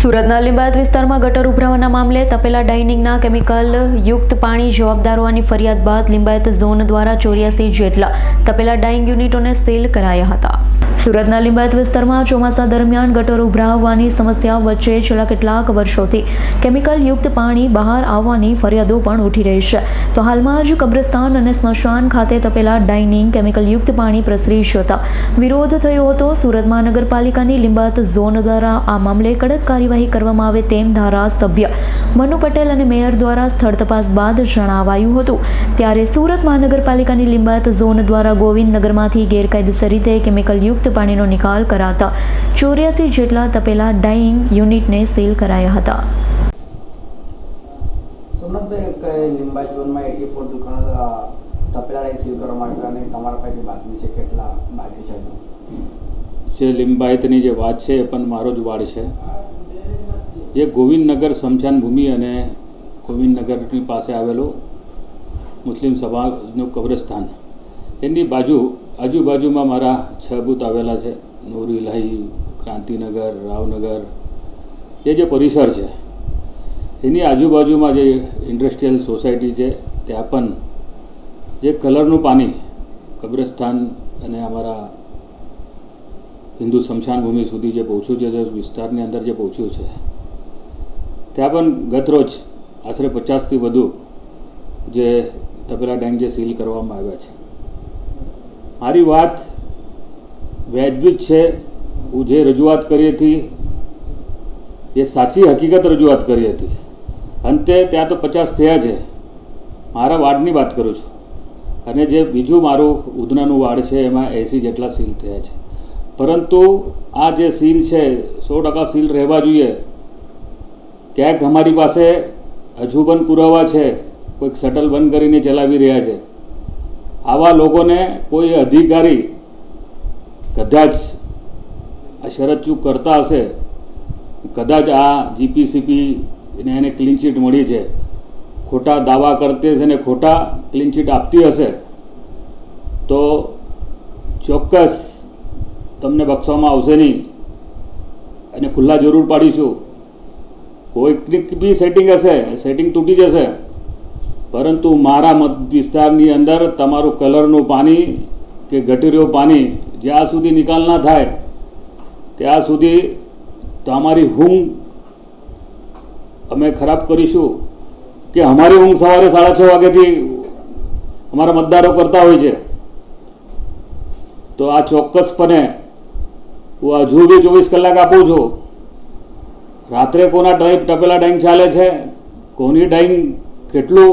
સુરતના લીંબાયત વિસ્તારમાં ગટર ઉભરાવાના મામલે તપેલા ડાઇનિંગના કેમિકલ યુક્ત પાણી જવાબદારોની ફરિયાદ બાદ લીંબાયત ઝોન દ્વારા ચોર્યાસી જેટલા તપેલા ડાઇંગ યુનિટોને સીલ કરાયા હતા. સુરતના લિંબાયત વિસ્તારમાં ચોમાસા દરમિયાન ગટર ઉભરાવવાની સમસ્યા વચ્ચે છેલ્લા કેટલાક વર્ષોથી કેમિકલ યુક્ત પાણી બહાર આવવાની ફરિયાદો પણ ઉઠી રહી છે. તો હાલમાં જ કબ્રસ્તાન અને સ્મશાન ખાતે તપેલા ડાઇનિંગ કેમિકલ યુક્ત પાણી પ્રસરી જતા વિરોધ થયો હતો. સુરત મહાનગરપાલિકાની લિંબાયત ઝોન દ્વારા આ મામલે કડક કાર્યવાહી કરવામાં આવે તેમ ધારાસભ્ય મનુ પટેલ અને મેયર દ્વારા સ્થળ તપાસ બાદ જણાવાયું હતું. ત્યારે સુરત મહાનગરપાલિકાની લિંબાયત ઝોન દ્વારા ગોવિંદનગરમાંથી ગેરકાયદેસર રીતે કેમિકલ યુક્ત પાણીનો નિકાલ કરાતા ચોર્યાસી જેટલા તપેલા ડાઈંગ યુનિટને સીલ કરાયા હતા. સોમનાથભાઈ લીંબાઈ ઝોનમાં એટી ફોર દુકાનો અ, સીલ કરવા માટે અને તમારા પાસે બાકી છે કેટલા બાકી છે જે લિંબાયતની જે વાત છે એ પણ મારો જ વાડ છે. જે ગોવિંદનગર સ્મશાન ભૂમિ અને ગોવિંદનગરની પાસે આવેલું મુસ્લિમ સમાજનું કબ્રસ્તાન. એની બાજુ, આજુબાજુમાં મારા છ બૂથ આવેલા છે. નૂર ક્રાંતિનગર, રાવનગર. એ જે પરિસર છે, એની આજુબાજુમાં જે ઇન્ડસ્ટ્રીયલ સોસાયટી છે, ત્યાં પણ જે કલરનું પાણી, કબ્રસ્તાન અને અમારા હિન્દુ સ્મશાન ભૂમિ સુધી જે પહોંચ્યું છે વિસ્તારની અંદર જે પહોંચ્યું છે, ત્યાં પણ ગતરોજ આશરે પચાસથી વધુ જે તપેલા ડેમ જે સીલ કરવામાં આવ્યા છે. મારી વાત વ્યાજબી છે, હું જે રજૂઆત કરી હતી, એ સાચી હકીકત રજૂઆત કરી હતી. અંતે ત્યાં તો પચાસ થયા છે. મારા વાર્ડની વાત કરું છું. અને જે બીજું મારું ઉધનાનું વાડ છે, એમાં એંસી જેટલા સીલ થયા છે. પરંતુ આ જે સીલ છે, સો ટકા સીલ રહેવા જોઈએ. ક્યાંક અમારી પાસે પણ પુરાવા છે, કોઈક શટલ બંધ કરીને ચલાવી રહ્યા છે. આવા લોકોને કોઈ અધિકારી કદાચ આ શરત ચૂક કરતા હશે, કદાચ આ જીપીસીપી એને એને ક્લીનચીટ મળી છે, ખોટા દાવા કરતી હશે ને ખોટા ક્લીન ચીટ આપતી હશે, તો ચોક્કસ તમને બક્ષવામાં આવશે નહીં. અને ખુલ્લા જરૂર પાડીશું. કોઈક બી સેટિંગ હશે સેટિંગ તૂટી જશે. પરંતુ મારા મત વિસ્તારની અંદર તમારું કલરનું પાણી કે ગટરીયું પાણી જ્યાં સુધી નિકાલ ના થાય, ત્યાં સુધી તમારી ઊંઘ અમે ખરાબ કરીશું. કે અમારી ઊંઘ સવારે સાડા છ વાગ્યાથી અમારા મતદારો કરતા હોય છે. તો આ ચોક્કસપણે હું હજુ બી ચોવીસ કલાક આપું છું. રાત્રે કોના ટાઈપ ટપેલા ડાઈંગ ચાલે છે? કોની ડાઈંગ કેટલું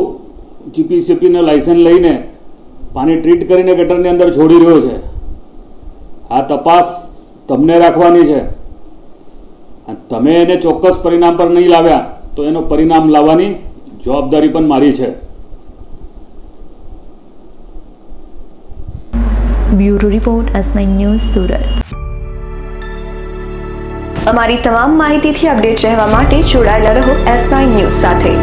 જીપીસીપીનું લાયસન્સ લઈને પાણી ટ્રીટ કરીને ગટરની અંદર છોડી રહ્યો છે. આ તપાસ તમને રાખવાની છે. તમે એને ચોક્કસ પરિણામ પર નહીં લાવ્યા તો એનો પરિણામ લાવવાની જવાબદારી પણ મારી છે. Bureau report S nine news Surat. અમારી તમામ માહિતીથી અપડેટ રહેવા માટે જોડાયેલા રહો એસ નાઇન ન્યૂઝ સાથે.